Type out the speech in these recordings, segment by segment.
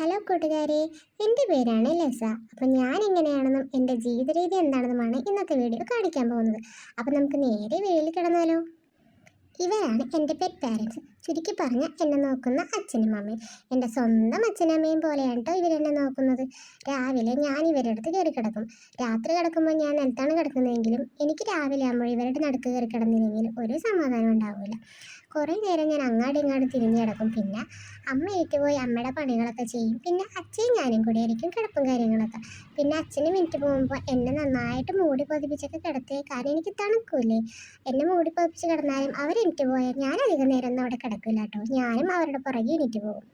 Hello കൂട്ടുകാരെ എന്റെ പേരാണ് ലസ. അപ്പം ഞാൻ എങ്ങനെയാണെന്നും എന്റെ ജീവിതരീതി എന്താണെന്നുമാണ് ഇന്നത്തെ വീഡിയോ കാണിക്കാൻ പോകുന്നത്. അപ്പം നമുക്ക് നേരെ വീട്ടിൽ കിടന്നാലോ. ഇവരാണ് എന്റെ പെറ്റ് പാരൻസ് ചുരുക്കി പറഞ്ഞ എന്നെ നോക്കുന്ന അച്ഛനും അമ്മയും. എന്റെ സ്വന്തം അച്ഛനും അമ്മയും പോലെയാണ് കേട്ടോ ഇവരെന്നെ നോക്കുന്നത്. രാവിലെ ഞാൻ ഇവരുടെ അടുത്ത് കയറി കിടക്കും. രാത്രി കിടക്കുമ്പോൾ ഞാൻ നിലത്താണ് കിടക്കുന്നതെങ്കിലും എനിക്ക് രാവിലെ ആകുമ്പോൾ ഇവരുടെ നടുക്ക് കയറി കിടന്നില്ലെങ്കിൽ ഒരു സമാധാനം ഉണ്ടാവില്ല. കുറേ നേരം ഞാൻ അങ്ങാടും ഇങ്ങാടും തിരിഞ്ഞ് കിടക്കും. പിന്നെ അമ്മ പോയി അമ്മയുടെ പണികളൊക്കെ ചെയ്യും. പിന്നെ അച്ഛനും ഞാനും കൂടി ആയിരിക്കും കിടപ്പും കാര്യങ്ങളൊക്കെ. പിന്നെ അച്ഛനും എനിക്ക് പോകുമ്പോൾ എന്നെ നന്നായിട്ട് മൂടി പതിപ്പിച്ചൊക്കെ കിടത്തേ കാരണം എനിക്ക് തണുക്കൂലേ എന്നെ മൂടി പതിപ്പിച്ച് കിടന്നാലും അവരെനിക്ക് പോയാൽ ഞാൻ അധികം നേരം ഒന്നും അവിടെ കിടക്കില്ല കേട്ടോ ഞാനും അവരുടെ പുറകെ എണീറ്റ് പോകും.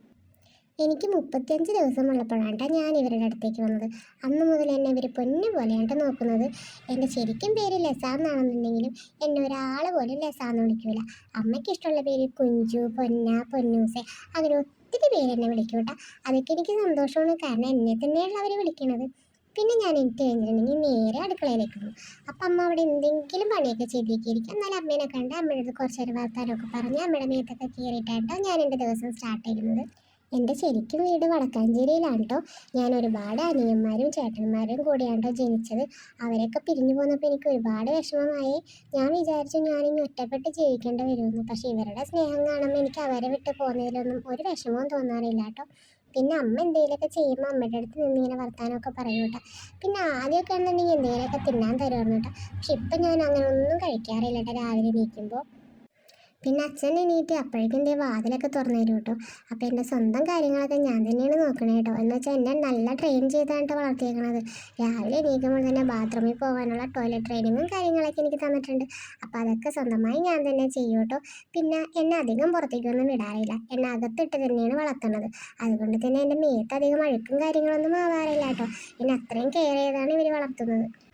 എനിക്ക് മുപ്പത്തിയഞ്ച് ദിവസം ഉള്ളപ്പോഴാണ് ഞാൻ ഇവരുടെ അടുത്തേക്ക് വന്നത്. അന്ന് മുതൽ എന്നെ ഇവർ പൊന്നു പോലെയാണ് നോക്കുന്നത്. എന്റെ ശരിക്കും പേര് ലസ എന്നാണെന്നുണ്ടെങ്കിലും എന്നെ ഒരാൾ പോലും ലസ എന്ന് വിളിക്കൂല. അമ്മയ്ക്ക് ഇഷ്ടമുള്ള പേര് കുഞ്ചു പൊന്ന പൊന്നൂസെ അങ്ങനെ ഒത്തിരി പേര് എന്നെ വിളിക്കും കേട്ടോ അതൊക്കെ എനിക്ക് സന്തോഷമാണ്. കാരണം എന്നെ തന്നെയാണ് അവർ വിളിക്കണത്. പിന്നെ ഞാൻ എനിക്ക് കഴിഞ്ഞിട്ടുണ്ടെങ്കിൽ നേരെ അടുക്കളയിലേക്ക് പോകും. അപ്പം അമ്മ അവിടെ എന്തെങ്കിലും പണിയൊക്കെ ചെയ്തിരിക്കും എന്നാലും അമ്മേനെ കണ്ട് അമ്മയുടെ അടുത്ത് കുറച്ച് നേരം വർത്താനമൊക്കെ പറഞ്ഞ് അമ്മയുടെ മേത്തൊക്കെ കയറിയിട്ടാട്ടോ ഞാൻ എന്റെ ദിവസം സ്റ്റാർട്ട് ചെയ്യുന്നത്. എന്റെ ശരിക്കും വീട് വടക്കാഞ്ചേരിയിലാണ് കേട്ടോ ഞാൻ ഒരുപാട് അനിയന്മാരും ചേട്ടന്മാരും കൂടിയാണ് കേട്ടോ ജനിച്ചത്. അവരൊക്കെ പിരിഞ്ഞു പോന്നപ്പോൾ എനിക്ക് ഒരുപാട് വിഷമമായി. ഞാൻ വിചാരിച്ചു ഞാനിനി ഒറ്റപ്പെട്ട് ജീവിക്കേണ്ടി വരുമെന്ന്. പക്ഷേ ഇവരുടെ സ്നേഹം കാണുമ്പോൾ എനിക്ക് അവരെ വിട്ട് പോകുന്നതിലൊന്നും ഒരു വിഷമവും തോന്നാറില്ല കേട്ടോ പിന്നെ അമ്മ എന്തെങ്കിലുമൊക്കെ ചെയ്യുമ്പോൾ അമ്മയുടെ അടുത്ത് നിന്ന് ഇങ്ങനെ വർത്താനമൊക്കെ പറയും കേട്ടോ. പിന്നെ ആദ്യമൊക്കെ ആണെന്നുണ്ടെങ്കിൽ എന്തെങ്കിലുമൊക്കെ തിന്നാൻ തരുമായിരുന്നു കേട്ടോ. പക്ഷെ ഇപ്പം ഞാൻ അങ്ങനെ ഒന്നും കഴിക്കാറില്ല കേട്ടോ. രാവിലെ എണീക്കുമ്പോൾ പിന്നെ അച്ഛൻ എണീറ്റ് അപ്പോഴേക്കും എന്റെ വാതിലൊക്കെ തുറന്നു തരും കേട്ടോ. അപ്പോൾ എന്റെ സ്വന്തം കാര്യങ്ങളൊക്കെ ഞാൻ തന്നെയാണ് നോക്കണേ കേട്ടോ. എന്ന് വെച്ചാൽ എന്നെ നല്ല ട്രെയിൻ ചെയ്താണ് വളർത്തിയേക്കണത്. രാവിലെ എണീക്കുമ്പോൾ തന്നെ ബാത്റൂമിൽ പോകാനുള്ള ടോയ്ലറ്റ് ട്രെയിനിങ്ങും കാര്യങ്ങളൊക്കെ എനിക്ക് തന്നിട്ടുണ്ട്. അപ്പോൾ അതൊക്കെ സ്വന്തമായി ഞാൻ തന്നെ ചെയ്യും കേട്ടോ. പിന്നെ എന്നെ അധികം പുറത്തേക്കൊന്നും വിടാറില്ല. എന്നെ അകത്തിട്ട് തന്നെയാണ് വളർത്തുന്നത്. അതുകൊണ്ട് തന്നെ എന്റെ മേത്ത് അധികം അഴുക്കും കാര്യങ്ങളൊന്നും ആവാറില്ല കേട്ടോ. എന്നെ അത്രയും കെയർ ചെയ്താണ് ഇവർ വളർത്തുന്നത്.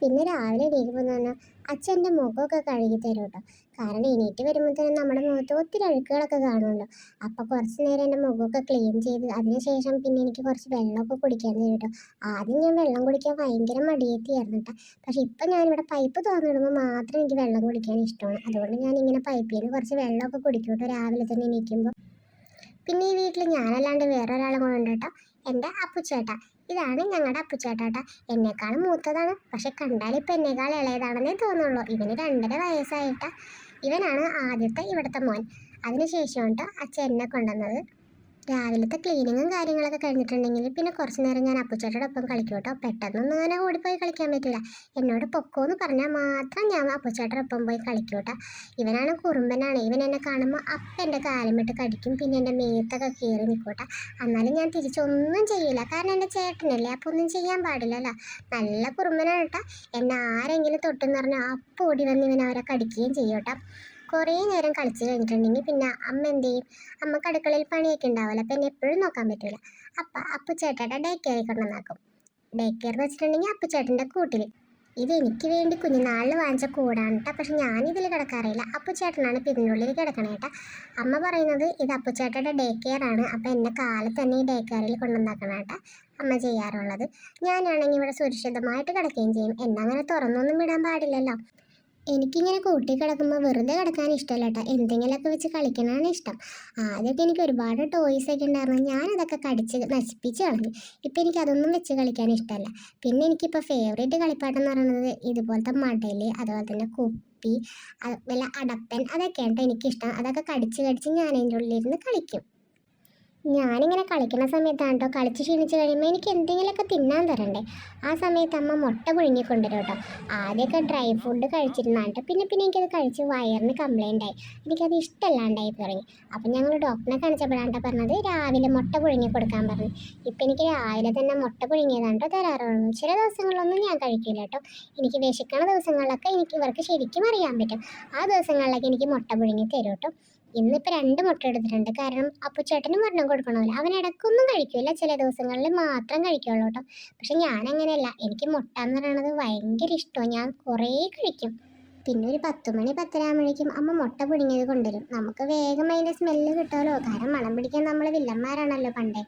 പിന്നെ രാവിലെ എണീക്കുമ്പോൾ അച്ഛൻ അച്ഛന്റെ മുഖമൊക്കെ കഴുകി തരും കേട്ടോ കാരണം എണീറ്റ് വരുമ്പോൾ തന്നെ നമ്മുടെ മുഖത്ത് ഒത്തിരി അഴുക്കുകളൊക്കെ കാണുമല്ലോ. അപ്പോൾ കുറച്ച് നേരം എന്റെ മുഖമൊക്കെ ക്ലീൻ ചെയ്ത് അതിനുശേഷം പിന്നെ എനിക്ക് കുറച്ച് വെള്ളമൊക്കെ കുടിക്കാൻ തരും കേട്ടോ ആദ്യം ഞാൻ വെള്ളം കുടിക്കാൻ ഭയങ്കര മടിയെത്തിയായിരുന്നു കേട്ടോ പക്ഷേ ഇപ്പം ഞാനിവിടെ പൈപ്പ് തുറന്നിടുമ്പോൾ മാത്രം എനിക്ക് വെള്ളം കുടിക്കാൻ ഇഷ്ടമാണ്. അതുകൊണ്ട് ഞാൻ ഇങ്ങനെ പൈപ്പിൽ നിന്ന് കുറച്ച് വെള്ളമൊക്കെ കുടിക്കും കേട്ടോ രാവിലെ തന്നെ എണീക്കുമ്പോൾ പിന്നെ ഈ വീട്ടിൽ ഞാനല്ലാണ്ട് വേറെ കൂടെ കേട്ടോ എന്റെ അപ്പുച്ചേട്ട. ഇതാണ് ഞങ്ങളുടെ അപ്പുച്ചേട്ടാ എന്നെക്കാളും മൂത്തതാണ്. പക്ഷെ കണ്ടാൽ ഇപ്പം എന്നെക്കാൾ ഇളയതാണെന്നേ തോന്നുള്ളൂ. ഇവന് രണ്ടര വയസ്സായിട്ടാ. ഇവനാണ് ആദ്യത്തെ ഇവിടുത്തെ മോൻ. അതിനുശേഷം കേട്ടോ അച്ഛൻ എന്നെ കൊണ്ടുവന്നത്. രാവിലത്തെ ക്ലീനിങ്ങും കാര്യങ്ങളൊക്കെ കഴിഞ്ഞിട്ടുണ്ടെങ്കിൽ പിന്നെ കുറച്ച് നേരം ഞാൻ അപ്പുച്ചേട്ടയുടെ ഒപ്പം കളിക്കും കേട്ടോ പെട്ടെന്നൊന്നും അങ്ങനെ ഓടിപ്പോയി കളിക്കാൻ പറ്റില്ല എന്നോട് പൊക്കോ എന്ന് പറഞ്ഞാൽ മാത്രം ഞാൻ അപ്പുച്ചേട്ടയുടെ ഒപ്പം പോയി കളിക്കും കേട്ടോ ഇവനാണ് കുറുമ്പനാണ്. ഇവൻ എന്നെ കാണുമ്പോൾ അപ്പം എന്റെ കാലമിട്ട് കടിക്കും. പിന്നെ എന്റെ മേത്തൊക്കെ കയറി നിൽക്കോട്ടെ. എന്നാലും ഞാൻ തിരിച്ചൊന്നും ചെയ്യില്ല. കാരണം എന്റെ ചേട്ടനല്ലേ. അപ്പോൾ ഒന്നും ചെയ്യാൻ പാടില്ലല്ലോ. നല്ല കുറുമ്പനാണ് കേട്ടോ. എന്നെ ആരെങ്കിലും തൊട്ടെന്ന് പറഞ്ഞാൽ അപ്പോൾ ഓടി വന്ന് ഇവൻ അവരെ കടിക്കുകയും ചെയ്യും കേട്ടോ. കുറേ നേരം കളിച്ചു കഴിഞ്ഞിട്ടുണ്ടെങ്കിൽ പിന്നെ അമ്മ എന്ത് ചെയ്യും? അമ്മയ്ക്ക് അടുക്കളയിൽ പണിയൊക്കെ ഉണ്ടാവില്ല അപ്പം എന്നെ എപ്പോഴും നോക്കാൻ പറ്റില്ല അപ്പം അപ്പു ചേട്ടയുടെ ഡേ കെയറിൽ കൊണ്ടുവന്നാക്കും ഡേ കെയർ എന്ന് വെച്ചിട്ടുണ്ടെങ്കിൽ അപ്പു ചേട്ടന്റെ കൂട്ടിൽ. ഇത് എനിക്ക് വേണ്ടി കുഞ്ഞുനാളിൽ വാങ്ങിച്ച കൂടാണ് കേട്ടോ പക്ഷെ ഞാൻ ഇതിൽ കിടക്കാറില്ല അപ്പു ചേട്ടനാണ് ഇപ്പം ഇതിനുള്ളിൽ കിടക്കണേ കേട്ടോ. അമ്മ പറയുന്നത് ഇത് അപ്പു ചേട്ടയുടെ ഡേ കെയർ ആണ് അപ്പം എന്നെ കാലത്ത് തന്നെ ഈ ഡേ കെയറിൽ കൊണ്ടുവന്നാക്കണം കേട്ടോ അമ്മ ചെയ്യാറുള്ളത്. ഞാനാണെങ്കിൽ ഇവിടെ സുരക്ഷിതമായിട്ട് കിടക്കുകയും ചെയ്യും. എന്നെ അങ്ങനെ തുറന്നൊന്നും വിടാൻ പാടില്ലല്ലോ. എനിക്കിങ്ങനെ കൂട്ടി കിടക്കുമ്പോൾ വെറുതെ കിടക്കാൻ ഇഷ്ടമല്ല കേട്ടോ എന്തെങ്കിലുമൊക്കെ വെച്ച് കളിക്കണതാണ് ഇഷ്ടം. ആദ്യമൊക്കെ എനിക്ക് ഒരുപാട് ടോയ്സ് ഒക്കെ ഉണ്ടായിരുന്നു. ഞാനതൊക്കെ കടിച്ച് നശിപ്പിച്ച് കളഞ്ഞു. ഇപ്പം എനിക്ക് അതൊന്നും വെച്ച് കളിക്കാൻ ഇഷ്ടമല്ല. പിന്നെ എനിക്കിപ്പോൾ ഫേവറേറ്റ് കളിപ്പാട്ടം എന്ന് പറയുന്നത് ഇതുപോലത്തെ മടൽ അതുപോലെ തന്നെ കുപ്പി വല്ല അടപ്പൻ അതൊക്കെയാണ് കേട്ടോ എനിക്കിഷ്ടം. അതൊക്കെ കടിച്ച് കടിച്ച് ഞാൻ അതിന്റെ ഉള്ളിലിരുന്ന് കളിക്കും. ഞാനിങ്ങനെ കളിക്കുന്ന സമയത്താണ് കേട്ടോ കളിച്ച് ക്ഷീണിച്ച് കഴിയുമ്പോൾ എനിക്ക് എന്തെങ്കിലുമൊക്കെ തിന്നാൻ തരണ്ടേ. ആ സമയത്ത് അമ്മ മുട്ട പുഴുങ്ങി കൊണ്ടുവരും കേട്ടോ ആദ്യമൊക്കെ ഡ്രൈ ഫുഡ് കഴിച്ചിരുന്നാണ് കേട്ടോ പിന്നെ പിന്നെ എനിക്കത് കഴിച്ച് വയറിന് കംപ്ലൈന്റ് ആയി. എനിക്കത് ഇഷ്ടമല്ലാണ്ടായി തുടങ്ങി. അപ്പം ഞങ്ങൾ ഡോക്ടറിനെ കാണിച്ചപ്പോഴാണ് പറഞ്ഞത് രാവിലെ മുട്ട പുഴുങ്ങി കൊടുക്കാൻ പറഞ്ഞു. ഇപ്പം എനിക്ക് രാവിലെ തന്നെ മുട്ട പുഴുങ്ങിയതാണ് കേട്ടോ തരാറുള്ളൂ ചില ദിവസങ്ങളിലൊന്നും ഞാൻ കഴിക്കില്ല കേട്ടോ എനിക്ക് വിശക്കണ ദിവസങ്ങളിലൊക്കെ എനിക്ക് ഇവർക്ക് ശരിക്കും അറിയാൻ പറ്റും. ആ ദിവസങ്ങളിലൊക്കെ എനിക്ക് മുട്ട പുഴുങ്ങി തരും കേട്ടോ ഇന്നിപ്പോൾ രണ്ട് മുട്ട എടുത്തിട്ടുണ്ട്. കാരണം അപ്പുച്ചേട്ടനും ഒരെണ്ണം കൊടുക്കണമല്ലോ. അവൻ ഇടയ്ക്കൊന്നും കഴിക്കില്ല ചില ദിവസങ്ങളിൽ മാത്രം കഴിക്കുള്ളൂ കേട്ടോ. പക്ഷെ ഞാൻ അങ്ങനെയല്ല എനിക്ക് മുട്ട എന്ന് പറയുന്നത് ഭയങ്കര ഇഷ്ടമാണ്. ഞാൻ കുറേ കഴിക്കും. പിന്നെ ഒരു പത്ത് മണി പത്തരാകുമ്പോഴേക്കും അമ്മ മുട്ട പുഴുങ്ങിയത് കൊണ്ടുവരും. നമുക്ക് വേഗം അതിന്റെ സ്മെല്ല് കിട്ടുമല്ലോ. കാരണം മണം പിടിക്കാൻ നമ്മൾ വില്ലന്മാരാണല്ലോ പണ്ടേ.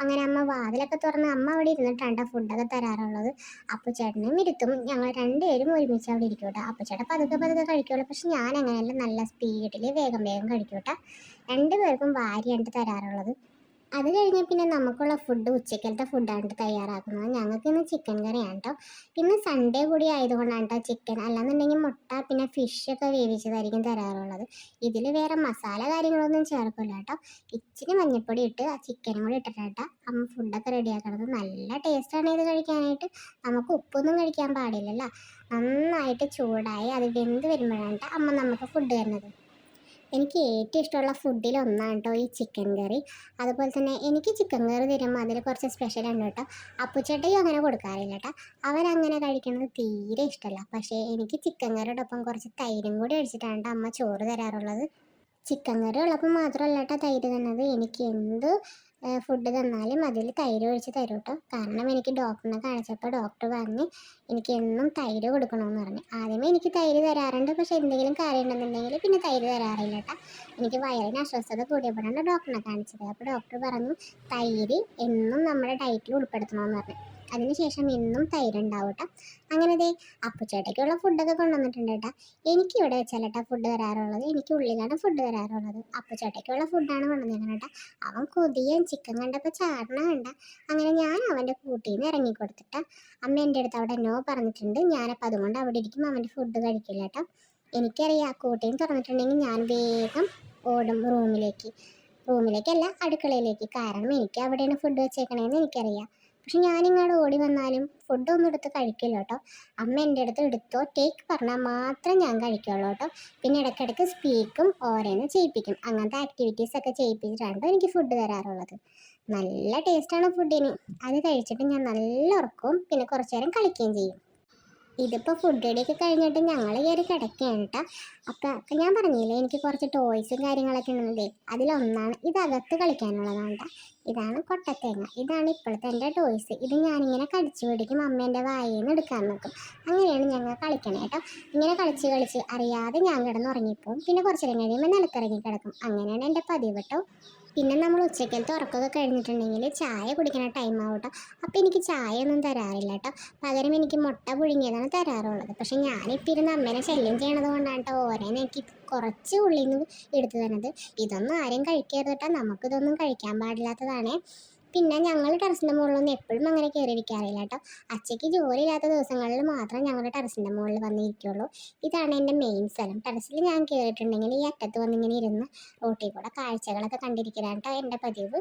അങ്ങനെ അമ്മ വാതിലൊക്കെ തുറന്ന് അമ്മ അവിടെ ഇരുന്നിട്ടാണ് ഫുഡൊക്കെ തരാറുള്ളത്. അപ്പൊ ചേട്ടനും ഇരുത്തും ഞങ്ങൾ രണ്ടുപേരും ഒരുമിച്ച് അവിടെ ഇരിക്കും കേട്ടോ അപ്പൊ ചേട്ടൻ പതുക്കെ പതുക്കെ കഴിക്കുള്ളൂ പക്ഷെ ഞാൻ അങ്ങനെയല്ല നല്ല സ്പീഡിൽ വേഗം വേഗം കഴിക്കും കേട്ടോ രണ്ടുപേർക്കും വാരിയാണ് തരാറുള്ളത്. അത് കഴിഞ്ഞ് പിന്നെ നമുക്കുള്ള ഫുഡ് ഉച്ചക്കലത്തെ ഫുഡാണ് തയ്യാറാക്കുന്നത്. ഞങ്ങൾക്ക് ഇന്ന് ചിക്കൻ കറിയാണ് കേട്ടോ പിന്നെ സൺഡേ കൂടി ആയതുകൊണ്ടാണ് കേട്ടോ ചിക്കൻ അല്ലാന്നുണ്ടെങ്കിൽ മുട്ട പിന്നെ ഫിഷ് ഒക്കെ വേവിച്ചതായിരിക്കും തരാറുള്ളത്. ഇതിൽ വേറെ മസാല കാര്യങ്ങളൊന്നും ചേർക്കില്ല കേട്ടോ ഇച്ചിരി മഞ്ഞൾപ്പൊടി ഇട്ട് ആ ചിക്കനും കൂടി ഇട്ടിട്ടാ അമ്മ ഫുഡൊക്കെ റെഡിയാക്കണത് നല്ല ടേസ്റ്റാണ് ഇത് കഴിക്കാനായിട്ട്. നമുക്ക് ഉപ്പൊന്നും കഴിക്കാൻ പാടില്ലല്ലോ. നന്നായിട്ട് ചൂടായി അത് വെന്ത് വരുമ്പോഴാണ് അമ്മ നമുക്ക് ഫുഡ് തരുന്നത്. എനിക്ക് ഏറ്റവും ഇഷ്ടമുള്ള ഫുഡിൽ ഒന്നാണ് കേട്ടോ ഈ ചിക്കൻ കറി അതുപോലെ തന്നെ എനിക്ക് ചിക്കൻ കറി തരുമ്പോൾ അതിൽ കുറച്ച് സ്പെഷ്യൽ ഉണ്ട് കേട്ടോ അപ്പുച്ചേട്ടയും അങ്ങനെ കൊടുക്കാറില്ല കേട്ടോ അവരങ്ങനെ കഴിക്കുന്നത് തീരെ ഇഷ്ടമല്ല പക്ഷേ എനിക്ക് ചിക്കൻ കറിയോടൊപ്പം കുറച്ച് തൈരും കൂടി അടിച്ചിട്ടാണ് ട്ടോ അമ്മ ചോറ് തരാറുള്ളത്. ചിക്കൻ കറി ഉള്ളപ്പോൾ മാത്രമല്ല കേട്ടോ തൈര് തന്നത് എനിക്ക് എന്ത് ഫുഡ് തന്നാലും അതിൽ തൈര് ഒഴിച്ച് തരും കേട്ടോ കാരണം എനിക്ക് ഡോക്ടറിനെ കാണിച്ചപ്പോൾ ഡോക്ടർ പറഞ്ഞ് എനിക്ക് എന്നും തൈര് കൊടുക്കണമെന്ന് പറഞ്ഞു. ആദ്യമേ എനിക്ക് തൈര് തരാറുണ്ട്. പക്ഷേ എന്തെങ്കിലും കാര്യം ഉണ്ടെന്നുണ്ടെങ്കിൽ പിന്നെ തൈര് തരാറില്ല കേട്ടോ എനിക്ക് വയറിന് അസ്വസ്ഥത കൂടിയപ്പോഴാണ് ഡോക്ടറിനെ കാണിച്ചത്. അപ്പോൾ ഡോക്ടർ പറഞ്ഞു തൈര് എന്നും നമ്മുടെ ഡയറ്റിൽ ഉൾപ്പെടുത്തണമെന്ന് പറഞ്ഞു. അതിനുശേഷം എന്നും തൈര് ഉണ്ടാവും കേട്ടോ അങ്ങനെ ദേ അപ്പുച്ചേട്ടയ്ക്കുള്ള ഫുഡൊക്കെ കൊണ്ടുവന്നിട്ടുണ്ട് കേട്ടോ. എനിക്ക് ഇവിടെ വെച്ചാലട്ടാ ഫുഡ് വരാറുള്ളത്. എനിക്ക് ഉള്ളിലാണ് ഫുഡ് വരാറുള്ളത്. അപ്പുച്ചേട്ടയ്ക്കുള്ള ഫുഡാണ് കൊണ്ടുവന്നിരിക്കുന്നത് കേട്ടോ. അവൻ കൊതിയൻ ചിക്കൻ കണ്ടപ്പോൾ ചാടണ കണ്ട. അങ്ങനെ ഞാൻ അവന്റെ കൂട്ടിൽ നിന്ന് ഇറങ്ങി കൊടുത്തിട്ട അമ്മ എന്റെ അടുത്ത് അവിടെ നോ പറഞ്ഞിട്ടുണ്ട്. ഞാനപ്പോൾ അതുകൊണ്ട് അവിടെ ഇരിക്കും അവന്റെ ഫുഡ് കഴിക്കില്ല കേട്ടോ. എനിക്കറിയാം ആ കൂട്ടിയും തുറന്നിട്ടുണ്ടെങ്കിൽ ഞാൻ വേഗം ഓടും റൂമിലേക്ക് റൂമിലേക്കല്ല അടുക്കളയിലേക്ക്. കാരണം എനിക്ക് അവിടെയാണ് ഫുഡ് വെച്ചേക്കണേന്ന് എനിക്കറിയാം. പക്ഷെ ഞാനിങ്ങോട്ട് ഓടി വന്നാലും ഫുഡ് ഒന്നും എടുത്ത് കഴിക്കില്ല കേട്ടോ. അമ്മ എന്റെ അടുത്ത് എടുത്തോ ടേക്ക് പറഞ്ഞാൽ മാത്രം ഞാൻ കഴിക്കുള്ളൂ കേട്ടോ. പിന്നെ ഇടയ്ക്കിടയ്ക്ക് സ്പീക്കും ഓരോന്ന് ചെയ്യിപ്പിക്കും. അങ്ങനത്തെ ആക്ടിവിറ്റീസ് ഒക്കെ ചെയ്യിപ്പിച്ചിട്ടാണ് എനിക്ക് ഫുഡ് തരാറുള്ളത്. നല്ല ടേസ്റ്റാണ് ഫുഡിന് അത് കഴിച്ചിട്ട് ഞാൻ നല്ല ഉറക്കവും പിന്നെ കുറച്ചു നേരം കളിക്കുകയും ചെയ്യും. ഇതിപ്പോൾ ഫുഡ് റെഡിയൊക്കെ കഴിഞ്ഞിട്ട് ഞങ്ങൾ കയറി കിടക്കുകയാണ് കേട്ടോ അപ്പം ഞാൻ പറഞ്ഞില്ലേ എനിക്ക് കുറച്ച് ടോയ്സും കാര്യങ്ങളൊക്കെ ഉണ്ടെന്നതേ അതിലൊന്നാണ് ഇത് അകത്ത് കളിക്കാനുള്ളതാണ് കേട്ടോ ഇതാണ് കൊട്ടത്തേങ്ങ. ഇതാണ് ഇപ്പോഴത്തെ എന്റെ ടോയ്സ് ഇത് ഞാനിങ്ങനെ കടിച്ചു പിടിക്കും അമ്മേന്റെ വായിൽ നിന്ന് എടുക്കാൻ നോക്കും. അങ്ങനെയാണ് ഞങ്ങൾ കളിക്കണേ കേട്ടോ ഇങ്ങനെ കളിച്ച് കളിച്ച് അറിയാതെ ഞാൻ കിടന്നുറങ്ങിപ്പോവും. പിന്നെ കുറച്ച് നേരം കഴിയുമ്പോൾ നിലത്തിറങ്ങി കിടക്കും. അങ്ങനെയാണ് എന്റെ പതിവ് കേട്ടോ പിന്നെ നമ്മൾ ഉച്ചക്കലത്തെ ഉറക്കമൊക്കെ കഴിഞ്ഞിട്ടുണ്ടെങ്കിൽ ചായ കുടിക്കണ ടൈം ആവട്ടോ അപ്പോൾ എനിക്ക് ചായ ഒന്നും തരാറില്ല കേട്ടോ പകരം എനിക്ക് മുട്ട പുഴുങ്ങിയതാണ് തരാറുള്ളത്. പക്ഷേ ഞാനിപ്പോൾ ഇരുന്ന് അമ്മേനെ ശല്യം ചെയ്യണത് കൊണ്ടാണ് കേട്ടോ ഓരോന്ന് എനിക്ക് കുറച്ച് ഉള്ളിൽ നിന്ന് എടുത്തു തരുന്നത് ഇതൊന്നും ആരും കഴിക്കരുത് കേട്ടോ നമുക്കിതൊന്നും കഴിക്കാൻ പാടില്ലാത്തതാണേ. പിന്നെ ഞങ്ങൾ ടെറസിന്റെ മുകളിലൊന്നും എപ്പോഴും അങ്ങനെ കയറിയിരിക്കാറില്ല കേട്ടോ. ജോലി ഇല്ലാത്ത ദിവസങ്ങളിൽ മാത്രം ഞങ്ങൾ ടെറസിന്റെ മുകളിൽ വന്നിരിക്കുള്ളൂ. ഇതാണ് എന്റെ മെയിൻ സ്ഥലം. ടെറസിൽ ഞാൻ കയറിയിട്ടുണ്ടെങ്കിൽ ഈ അറ്റത്ത് വന്നിങ്ങനെ ഇരുന്ന് റോട്ടിൽ കൂടെ കാഴ്ചകളൊക്കെ കണ്ടിരിക്കലാണ് കേട്ടോ എന്റെ പതിവ്.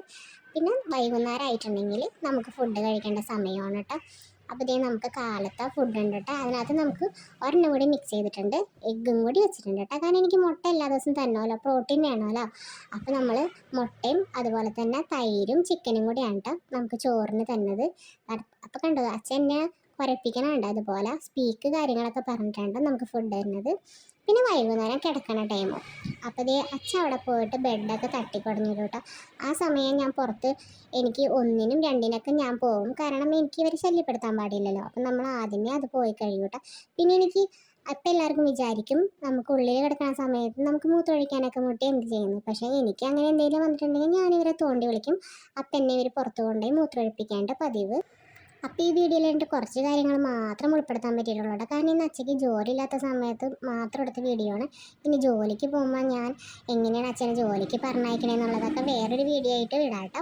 പിന്നെ വൈകുന്നേരം ആയിട്ടുണ്ടെങ്കിൽ നമുക്ക് ഫുഡ് കഴിക്കേണ്ട സമയമാണ് കേട്ടോ. അപ്പോൾ ഇതേ നമുക്ക് കാലത്ത ഫുഡ് ഉണ്ട് കേട്ടോ അതിനകത്ത് നമുക്ക് ഒരെണ്ണം കൂടി മിക്സ് ചെയ്തിട്ടുണ്ട്. എഗ്ഗും കൂടി വെച്ചിട്ടുണ്ട് കേട്ടോ കാരണം എനിക്ക് മുട്ട എല്ലാ ദിവസവും തന്നോലോ. പ്രോട്ടീൻ വേണമല്ലോ അപ്പോൾ നമ്മൾ മുട്ടയും അതുപോലെ തന്നെ തൈരും ചിക്കനും കൂടിയാണ് കേട്ടോ നമുക്ക് ചോറിന് തന്നത്. അപ്പോൾ കണ്ടോ അച്ഛൻ എന്നെ കുരപ്പിക്കണുണ്ട് അതുപോലെ സ്പീക്ക് കാര്യങ്ങളൊക്കെ പറഞ്ഞിട്ടുണ്ടോ നമുക്ക് ഫുഡ് തരുന്നത്. പിന്നെ വൈകുന്നേരം കിടക്കണ ടൈമോ അപ്പോൾ ഇതേ അച്ഛൻ അവിടെ പോയിട്ട് ബെഡൊക്കെ തട്ടിക്കുടഞ്ഞിടും കേട്ടോ ആ സമയം ഞാൻ പുറത്ത് എനിക്ക് ഒന്നിനും രണ്ടിനൊക്കെ ഞാൻ പോകും കാരണം എനിക്ക് ഇവരെ ശല്യപ്പെടുത്താൻ പാടില്ലല്ലോ. അപ്പം നമ്മൾ ആദ്യമേ അത് പോയി കഴിയും കേട്ടോ പിന്നെ എനിക്ക് അപ്പം എല്ലാവർക്കും വിചാരിക്കും നമുക്ക് ഉള്ളിൽ കിടക്കുന്ന സമയത്ത് നമുക്ക് മൂത്തൊഴിക്കാനൊക്കെ മുട്ടി എന്ത് ചെയ്യുന്നു. പക്ഷേ എനിക്ക് അങ്ങനെ എന്തെങ്കിലും വന്നിട്ടുണ്ടെങ്കിൽ ഞാൻ ഇവരെ തോണ്ടി വിളിക്കും. അപ്പം എന്നെ ഇവർ പുറത്ത് കൊണ്ടുപോയി മൂത്രമൊഴിപ്പിക്കേണ്ട പതിവ്. അപ്പോൾ ഈ വീഡിയോയിൽ കുറച്ച് കാര്യങ്ങൾ മാത്രം ഉൾപ്പെടുത്താൻ പറ്റിയിട്ടുള്ളൂ കേട്ടോ. കാരണം ഇന്ന് അച്ഛയ്ക്ക് ജോലി ഇല്ലാത്ത സമയത്ത് മാത്രം എടുത്ത വീഡിയോ ആണ്. പിന്നെ ജോലിക്ക് പോകുമ്പോൾ ഞാൻ എങ്ങനെയാണ് അച്ഛനെ ജോലിക്ക് പറഞ്ഞയക്കണേന്നുള്ളതൊക്കെ വേറൊരു വീഡിയോ ആയിട്ട് ഇടാം കേട്ടോ.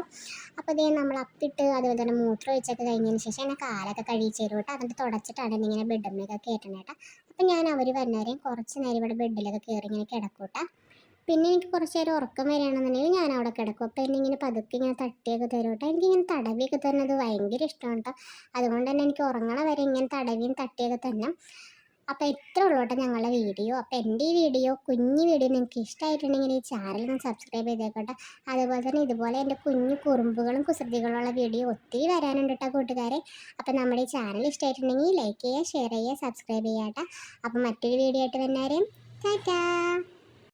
അപ്പോൾ ഇതേ നമ്മൾ അപ്പിട്ട് അതുപോലെ തന്നെ മൂത്രം ഒഴിച്ചൊക്കെ കഴിഞ്ഞതിന് ശേഷം എന്നെ കാലൊക്കെ കഴിച്ച് തരും കേട്ടോ. അതിന്റെ തുടച്ചിട്ടാണ് ഇങ്ങനെ ബെഡ്റൂമിലൊക്കെ കയറ്റണേ അപ്പോൾ ഞാൻ അവർ വരുന്നവരെയും കുറച്ച് നേരം ഇവിടെ ബെഡിലൊക്കെ കയറി ഇങ്ങനെ കിടക്കും കേട്ടോ. പിന്നെ എനിക്ക് കുറച്ച് നേരം ഉറക്കം വരികയാണെന്നുണ്ടെങ്കിൽ ഞാൻ അവിടെ കിടക്കും. അപ്പോൾ എന്നെ ഇങ്ങനെ പതുക്കെ ഇങ്ങനെ തട്ടിയൊക്കെ തരും കേട്ടോ എനിക്കിങ്ങനെ തടവിയൊക്കെ തരുന്നത് ഭയങ്കര ഇഷ്ടമാണ് കേട്ടോ അതുകൊണ്ട് തന്നെ എനിക്ക് ഉറങ്ങണ വരെ ഇങ്ങനെ തടവിയും തട്ടിയൊക്കെ തന്നെ. അപ്പോൾ എത്ര ഉള്ളൂ കേട്ടോ ഞങ്ങളുടെ വീഡിയോ. അപ്പോൾ എന്റെ ഈ വീഡിയോ കുഞ്ഞു വീഡിയോ നിങ്ങൾക്ക് ഇഷ്ടമായിട്ടുണ്ടെങ്കിൽ ഈ ചാനൽ ഒന്ന് സബ്സ്ക്രൈബ് ചെയ്തേക്കട്ടെ. അതുപോലെ തന്നെ ഇതുപോലെ എന്റെ കുഞ്ഞു കുറുമ്പുകളും കുസൃതികളുള്ള വീഡിയോ ഒത്തിരി വരാനുണ്ട് കേട്ടോ കൂട്ടുകാരെ. അപ്പോൾ നമ്മുടെ ഈ ചാനൽ ഇഷ്ടമായിട്ടുണ്ടെങ്കിൽ ലൈക്ക് ചെയ്യുക ഷെയർ ചെയ്യുക സബ്സ്ക്രൈബ് ചെയ്യാം കേട്ടോ. അപ്പോൾ മറ്റൊരു വീഡിയോ ആയിട്ട് വന്നേരം. ടാറ്റാ.